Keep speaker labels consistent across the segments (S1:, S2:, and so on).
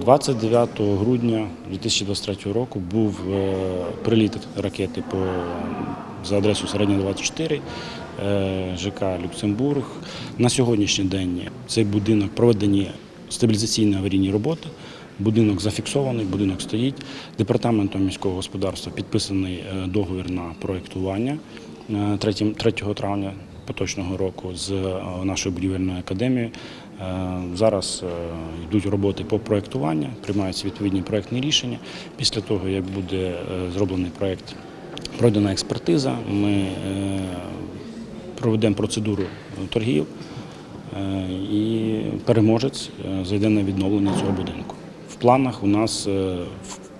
S1: 29 грудня 2023 року був е, приліт ракети по, за адресою Середня 24, е, ЖК Люксембург. На сьогоднішній день цей будинок проведені стабілізаційні аварійні роботи. Будинок зафіксований, будинок стоїть. Департаментом міського господарства підписаний е, договір на проєктування е, 3 3 травня поточного року з е, нашою будівельною академією. Е, Зараз е, йдуть роботи по проєктуванню, приймаються відповідні проєктні рішення. Після того, як буде зроблений проєкт, пройдена експертиза, ми проведемо процедуру торгів і переможець зайде на відновлення цього будинку. В планах у нас е,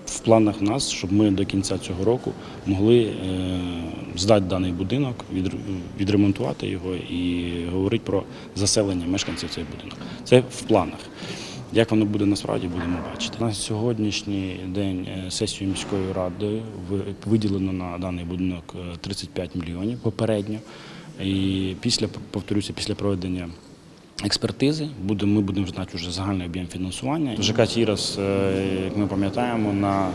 S1: в- планах нас, щоб ми до кінця цього року могли е, здати даний будинок, відр- відремонтувати його і говорити про заселення мешканців цього будинку. Це в планах. Як воно буде насправді, будемо бачити. На сьогоднішній день е, сесію міської ради виділено на даний будинок е, 35 мільйонів попередньо. І після повторюся, після проведення експертизи буде, ми будемо знати вже загальний об'єм фінансування. ЖК Тірас, е, як ми пам'ятаємо, на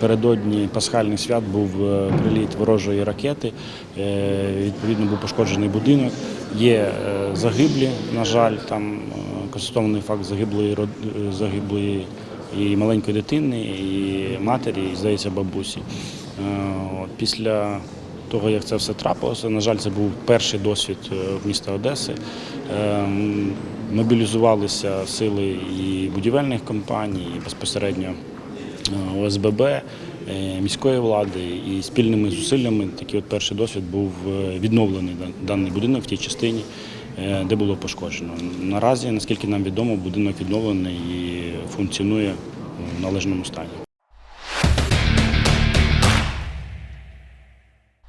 S1: передодні пасхальних свят був е, приліт ворожої ракети. Е, Відповідно, був пошкоджений будинок. Є загиблі, на жаль, там констатований факт загиблої загиблої і маленької дитини, і матері, і здається, бабусі. Після того, як це все трапилося, на жаль, це був перший досвід е, міста Одеси. Ем, Мобілізувалися сили і будівельних компаній, і безпосередньо е, ОСББ, е, міської влади і спільними зусиллями такий от перший досвід був відновлений даний будинок в тій частині, де було пошкоджено. Наразі, наскільки нам відомо, будинок відновлений і функціонує в належному стані.